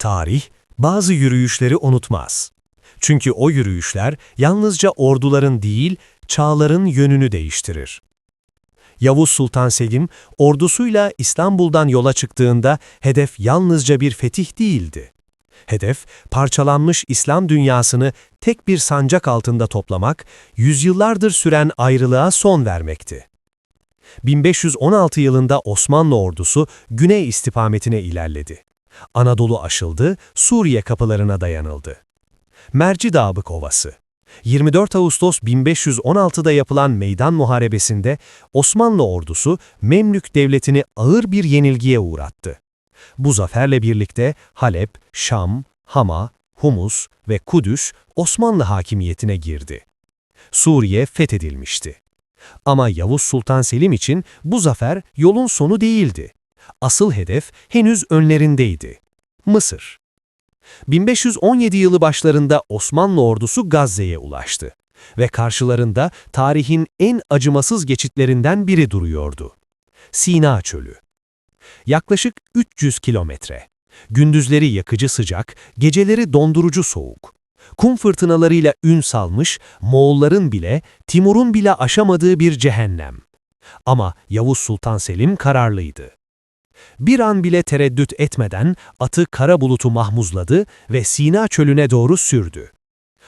Tarih, bazı yürüyüşleri unutmaz. Çünkü o yürüyüşler yalnızca orduların değil, çağların yönünü değiştirir. Yavuz Sultan Selim, ordusuyla İstanbul'dan yola çıktığında hedef yalnızca bir fetih değildi. Hedef, parçalanmış İslam dünyasını tek bir sancak altında toplamak, yüzyıllardır süren ayrılığa son vermekti. 1516 yılında Osmanlı ordusu güney istikametine ilerledi. Anadolu aşıldı, Suriye kapılarına dayanıldı. Merci Dağbık Ovası 24 Ağustos 1516'da yapılan meydan muharebesinde Osmanlı ordusu Memlük devletini ağır bir yenilgiye uğrattı. Bu zaferle birlikte Halep, Şam, Hama, Humus ve Kudüs Osmanlı hakimiyetine girdi. Suriye fethedilmişti. Ama Yavuz Sultan Selim için bu zafer yolun sonu değildi. Asıl hedef henüz önlerindeydi. Mısır. 1517 yılı başlarında Osmanlı ordusu Gazze'ye ulaştı ve karşılarında tarihin en acımasız geçitlerinden biri duruyordu. Sina Çölü. Yaklaşık 300 kilometre. Gündüzleri yakıcı sıcak, geceleri dondurucu soğuk. Kum fırtınalarıyla ün salmış, Moğolların bile, Timur'un bile aşamadığı bir cehennem. Ama Yavuz Sultan Selim kararlıydı. Bir an bile tereddüt etmeden atı kara bulutu mahmuzladı ve Sina çölüne doğru sürdü.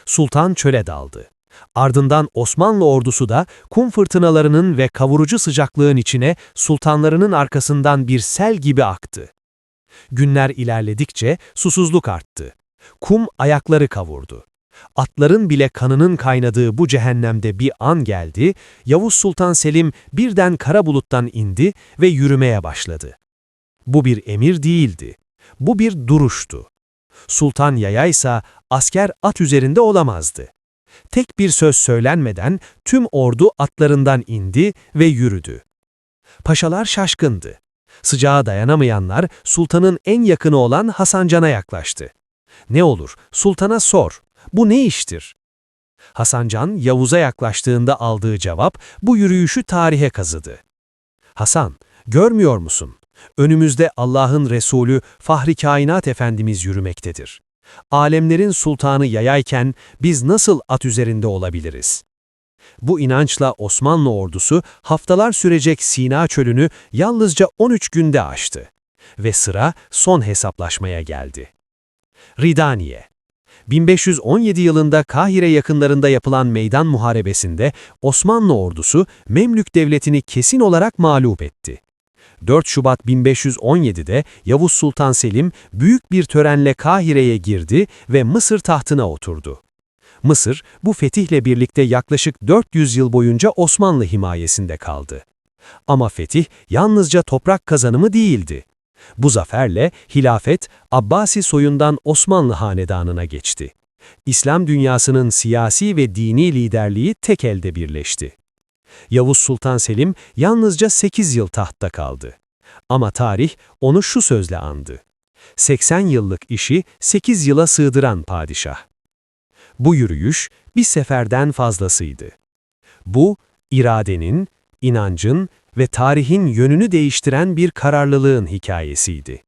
Sultan çöle daldı. Ardından Osmanlı ordusu da kum fırtınalarının ve kavurucu sıcaklığın içine sultanlarının arkasından bir sel gibi aktı. Günler ilerledikçe susuzluk arttı. Kum ayakları kavurdu. Atların bile kanının kaynadığı bu cehennemde bir an geldi, Yavuz Sultan Selim birden kara buluttan indi ve yürümeye başladı. Bu bir emir değildi. Bu bir duruştu. Sultan yayaysa asker at üzerinde olamazdı. Tek bir söz söylenmeden tüm ordu atlarından indi ve yürüdü. Paşalar şaşkındı. Sıcağa dayanamayanlar sultanın en yakını olan Hasancan'a yaklaştı. Ne olur, sultana sor. Bu ne iştir? Hasancan, Yavuz'a yaklaştığında aldığı cevap bu yürüyüşü tarihe kazıdı. Hasan, görmüyor musun? Önümüzde Allah'ın Resulü Fahri Kainat Efendimiz yürümektedir. Alemlerin sultanı yayayken biz nasıl at üzerinde olabiliriz? Bu inançla Osmanlı ordusu haftalar sürecek Sina çölünü yalnızca 13 günde aştı. Ve sıra son hesaplaşmaya geldi. Ridaniye 1517 yılında Kahire yakınlarında yapılan meydan muharebesinde Osmanlı ordusu Memlük devletini kesin olarak mağlup etti. 4 Şubat 1517'de Yavuz Sultan Selim büyük bir törenle Kahire'ye girdi ve Mısır tahtına oturdu. Mısır, bu fetihle birlikte yaklaşık 400 yıl boyunca Osmanlı himayesinde kaldı. Ama fetih yalnızca toprak kazanımı değildi. Bu zaferle hilafet Abbasi soyundan Osmanlı hanedanına geçti. İslam dünyasının siyasi ve dini liderliği tek elde birleşti. Yavuz Sultan Selim yalnızca 8 yıl tahtta kaldı. Ama tarih onu şu sözle andı. 80 yıllık işi 8 yıla sığdıran padişah. Bu yürüyüş bir seferden fazlasıydı. Bu, iradenin, inancın ve tarihin yönünü değiştiren bir kararlılığın hikayesiydi.